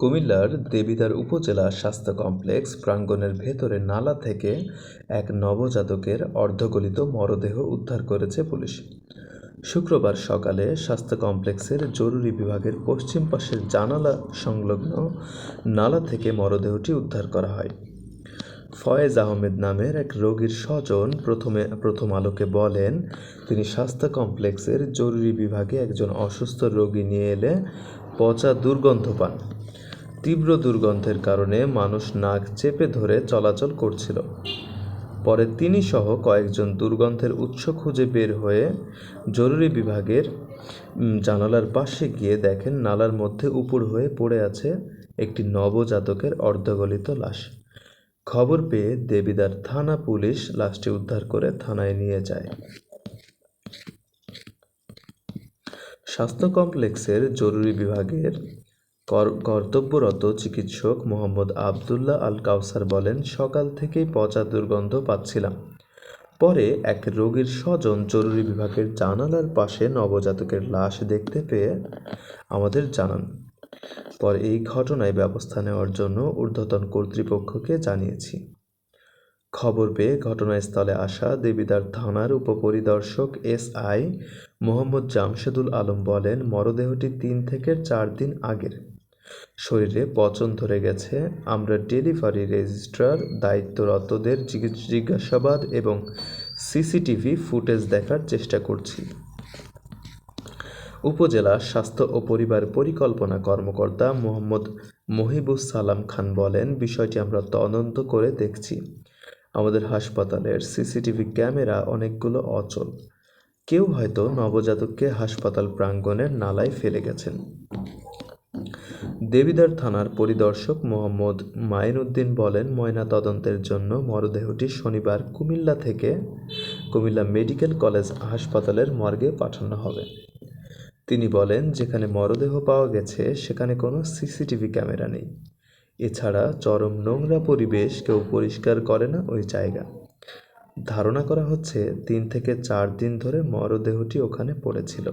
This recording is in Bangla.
কুমিল্লার দেবিদ্বার উপজেলা স্বাস্থ্য কমপ্লেক্স প্রাঙ্গণের ভেতরে নালা থেকে এক নবজাতকের অর্ধগলিত মরদেহ উদ্ধার করেছে পুলিশ। শুক্রবার সকালে স্বাস্থ্য কমপ্লেক্সের জরুরি বিভাগের পশ্চিম পাশের জানালা সংলগ্ন নালা থেকে মরদেহটি উদ্ধার করা হয়। ফয়েজ আহমেদ নামের এক রোগীর স্বজন প্রথমে প্রথম আলোকে বলেন, তিনি স্বাস্থ্য কমপ্লেক্সের জরুরি বিভাগে একজন অসুস্থ রোগী নিয়ে এলে পচা দুর্গন্ধ পান। তীব্র দুর্গন্ধের কারণে মানুষ নাক চেপে ধরে চলাচল করছিল। পরে তিনি সহ কয়েকজন দুর্গন্ধের উৎস খুঁজে বের হয়ে জরুরি বিভাগের জানালার পাশে গিয়ে দেখেন নালার মধ্যে উপুড় হয়ে পড়ে আছে একটি নবজাতকের অর্ধগলিত লাশ। খবর পেয়ে দেবিদার থানা পুলিশ লাশটি উদ্ধার করে থানায় নিয়ে যায়। স্বাস্থ্য কমপ্লেক্সের জরুরি বিভাগের কর্তব্যরত চিকিৎসক মোহাম্মদ আবদুল্লাহ আল কাউসার বলেন, সকাল থেকেই পচা দুর্গন্ধ পাচ্ছিলাম। পরে এক রোগীর স্বজন জরুরি বিভাগের জানালার পাশে নবজাতকের লাশ দেখতে পেয়ে আমাদের জানান। পরে এই ঘটনায় ব্যবস্থা নেওয়ার জন্য ঊর্ধ্বতন কর্তৃপক্ষকে জানিয়েছি। খবর পেয়ে ঘটনাস্থলে আসা দেবিদার থানার উপপরিদর্শক এস আই মোহাম্মদ জামশেদুল আলম বলেন, মরদেহটি তিন থেকে চার দিন আগের। শরীরে পচন ধরে গেছে। আমরা ডেলিভারি রেজিস্ট্রার, দায়িত্বরতদের জিজ্ঞাসাবাদ এবং সিসিটিভি ফুটেজ দেখার চেষ্টা করছি। উপজেলা স্বাস্থ্য ও পরিবার পরিকল্পনা কর্মকর্তা মোহাম্মদ মহিবুস সালাম খান বলেন, বিষয়টি আমরা তদন্ত করে দেখছি। আমাদের হাসপাতালের সিসিটিভি ক্যামেরা অনেকগুলো অচল। কেউ হয়তো নবজাতককে হাসপাতাল প্রাঙ্গণের নালায় ফেলে গেছেন। দেবিদার থানার পরিদর্শক মোহাম্মদ মাইনউদ্দিন বলেন ময়না তদন্তের জন্য মরদেহটি শনিবার কুমিল্লা থেকে কুমিল্লা মেডিকেল কলেজ হাসপাতালের মর্গে পাঠানো হবে। তিনি বলেন, যেখানে মরদেহ পাওয়া গেছে, সেখানে কোনো সিসিটিভি ক্যামেরা নেই। এছাড়া চরম নোংরা পরিবেশ কেউ পরিষ্কার করে না ওই জায়গা। ধারণা করা হচ্ছে, তিন থেকে চার দিন ধরে মরদেহটি ওখানে পড়েছিল।